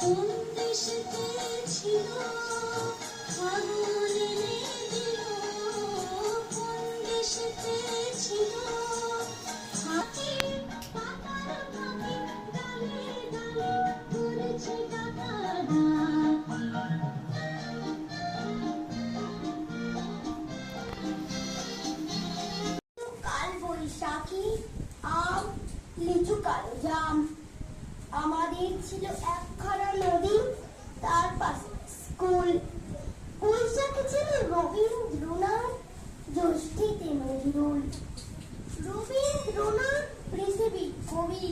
কাল বৈশাখী আম লিচু কালো জাম। আমাদের ছিল একখানা নদী, তার পাশে স্কুল। বৈশাখে ছিল রবীন্দ্রনাথ জ্যৈষ্ঠীতে নজরুল রবীন্দ্রনাথ পৃথিবী কবি,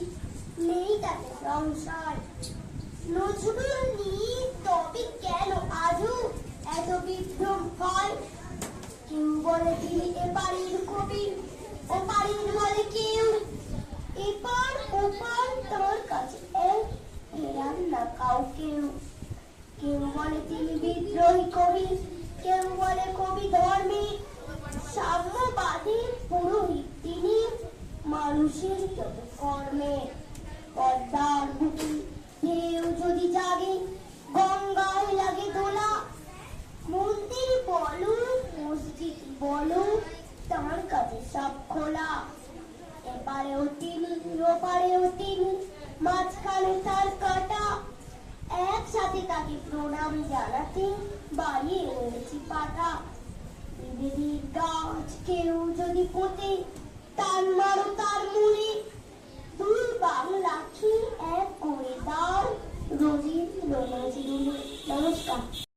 নেই তাকে সংসার। নজরুল নিয়ে তবে কেন আজও এত বিভ্রম হয়? কেউ বলে তিনি এপারের কবি ওপারের বলে কেউ এপার ওপার তার কাছে এক এরান না কাউকেও কেউ বলে তিনি বিদ্রোহী কবি কেউ বলে কবি ধর্মী সাম্যবাদী পুরোহিত তিনি মানুষের কর্মে যদি জাগে, গঙ্গায় লাগে দোলা। মন্দির বলো, মসজিদ বলো, তার কাছে সব খোলা। এপারেও তিনি, ওপারেও তিনি, মাঝখানে তার কাটা। একসাথে তাকে প্রণাম জানাতে বাড়িয়ে এনেছি পাঠা। বিবেদীর গাছ কেউ যদি পোতে তার মারো তার মনে দুই বাংলাকে এক করে দাও? রবীন্দ্র নজরুল নমস্কার।